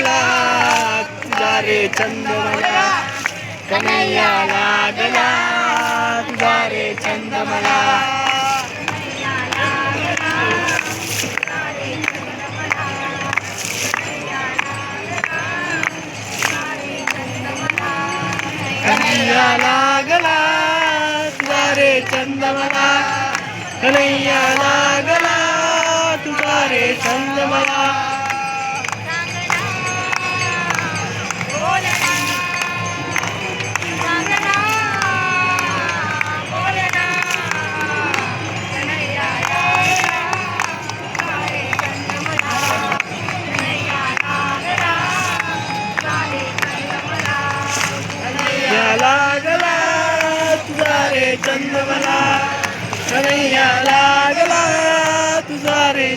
लागला तुझा रे छंद मला. कन्हैया लागला तुझा रे छंद मला. कन्हैया लागला तुझा रे छंद मला. कन्हैया लागला तुझा रे छंद मला.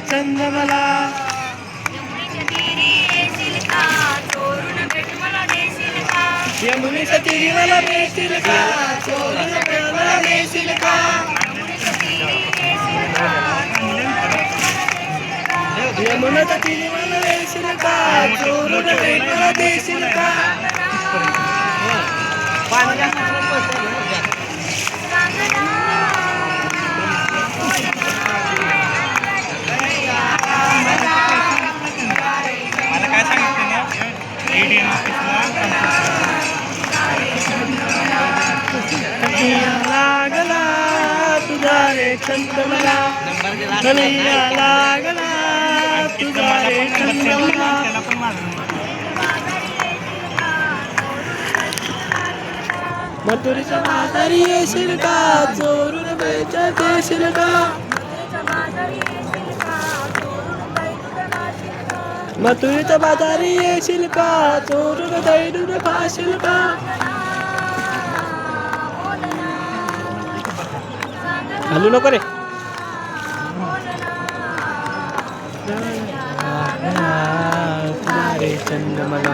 तुझा रे छंद मला यमुनेच्या तिरी मला भेटतील का चोरून भेट मला देशील रे छंद मला कन्हैया लागला तुझा रे छंद मला त्याला पण मथुरीच्या बाजारी येशील का? चोरून बेचा देशील का? मथुरीच्या बाजारी येशील का? चोरून दैडून खाशील का? घालू नको रे. रे चंद मला.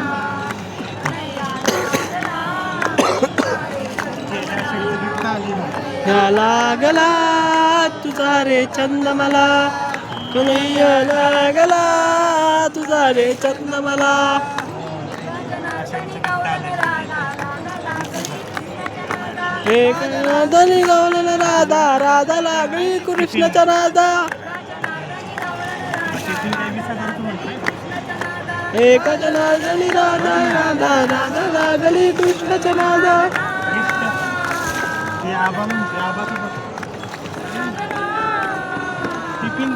या लागला तुझा रे चंद मला. लागला तुझा रे चंद मला एक नादानी गावलेला राधा राधा लागली कृष्णाचा राधा. एक जनार्दनी राधा राधा राधा लागली कृष्णाचा राधा. ते आबा टिफिन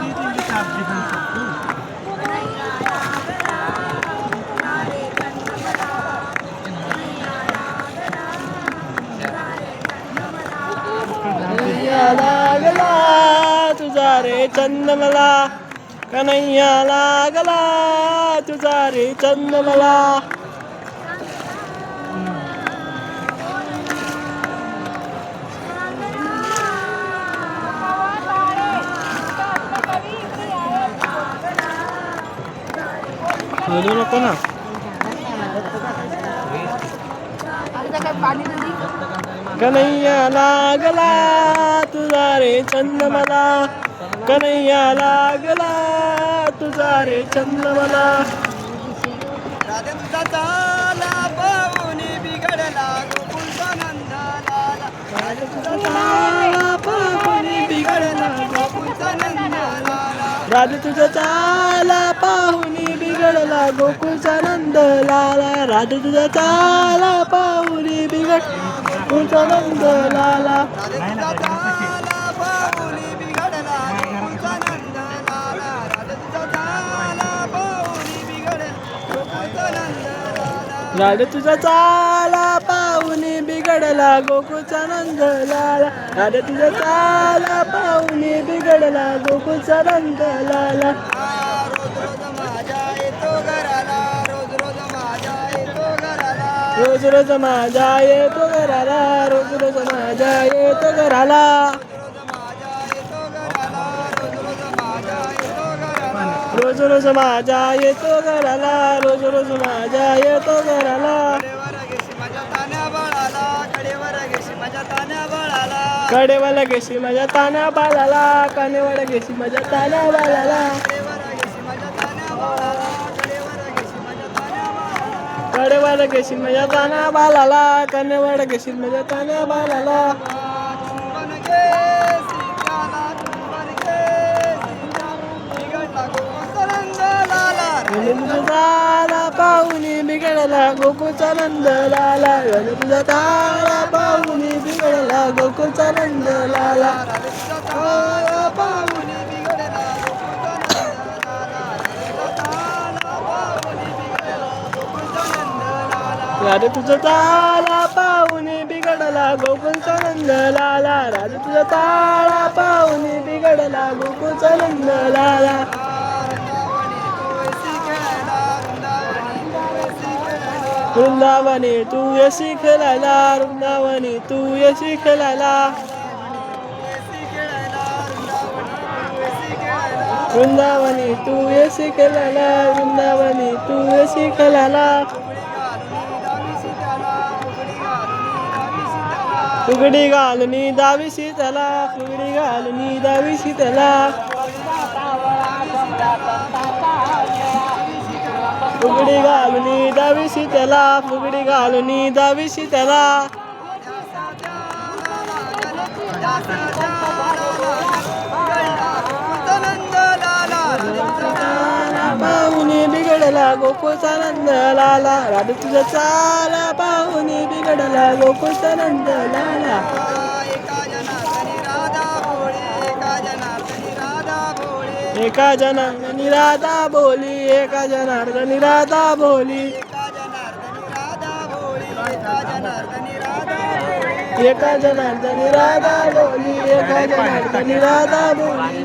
लागला तुझा रे चंद मला कन्हैया लागला तुझा रे चंद मला नको ना. कन्हैया लागला रे चंद मला. कन्हैया लागला. तुझा रे चंद मला. राधे तुझा चाला पाहुनी बिघडला. गोकुळचा नंद लाला राधे तुझा चाला पाहुनी बिघड गोकुळचा नंद लाला राधे तुझा चाला पाहुणे बिघडला गोकुळचा नंद लाला राधे तुझा चाला पाहुणे बिघडला गोकुळचा नंद लाला रोज रोज माझा येतो घराला रोज रोज माझा येतो घराला. रोज रोज माझा येतो घराला रोज रोज माझा येतो घराला. कडेवाला घेशी माझ्या तान्या बाळाला कानेवाला घेशी माझ्या तान्या बाळाला. कडेवाला घेशील माझ्या ताना बाळाला कानेवाडा घेशील माझ्या ताना बालाला गणेश तुझा तारा पाहुनी बिघडला गोकुळचा नंद लाला गणेश तुझा तारा पाहुनी बिघडला गोकुळचा नंद लाला तारा पाहुनी राधे तुझा तारा पाहुनी बिघडला गोकुळचा नंद लाला राधे तुझा तारा पाहुनी बिघडला गोकुळचा नंद लाला. वृंदावनी तू यशी खेळायला वृंदावनी तू यशी खेळायला वृंदावनी तू यशी खेळायला वृंदावनी तू यशी खेळायला फुगडी घालनी दावीशी त्याला फुगडी घालनी दावीशी त्याला फुगडी घालून दाविशी त्याला फुगडी घालून दाविशी त्याला. पाहुनी बिघडला गोकुळचा नंद लाला. राधे तुझा चाला पाहुनी बिघडला गोकुळचा नंद लाला. एका जना राधा बोली. एका जनार्दनी राधा बोली. एका जनार्दनी राधा बोली एका जनार्दनी राधा बोली.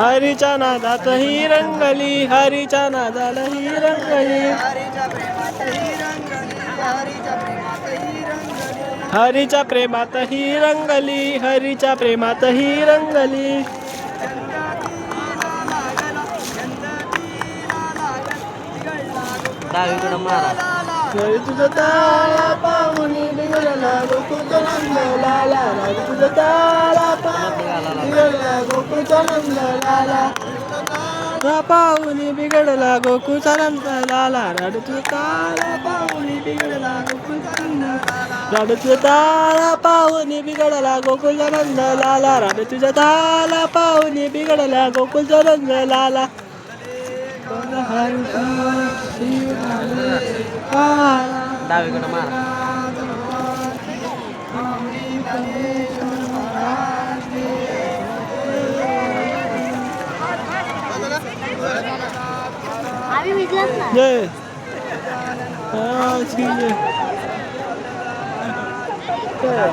हरीच्या नादात ही रंगली. हरीच्या नादाला ही रंगली. हरीच्या प्रेमात ही रंगली हरीच्या प्रेमात ही रंगली. डावीकडं मारा. तुझं तारा पाहुनी बिघडला गोकुळचा नंद लाला. तुझं तारा पाहुनी बिघडला गोकुळचा नंद लाला. हा पाहुनी बिघडला गोकुळचा नंद लाला रडतो तुझं तारा पाहुनी बिघडला गोकुळचा नंद राडू तारा पाहुनी बिघडला गोकुळचा रंग लाला राडू तुझ्या ताला पाहुनी बिघडला गोकुळचा रंग लाला मारा Ja. Ja, ja. Ja.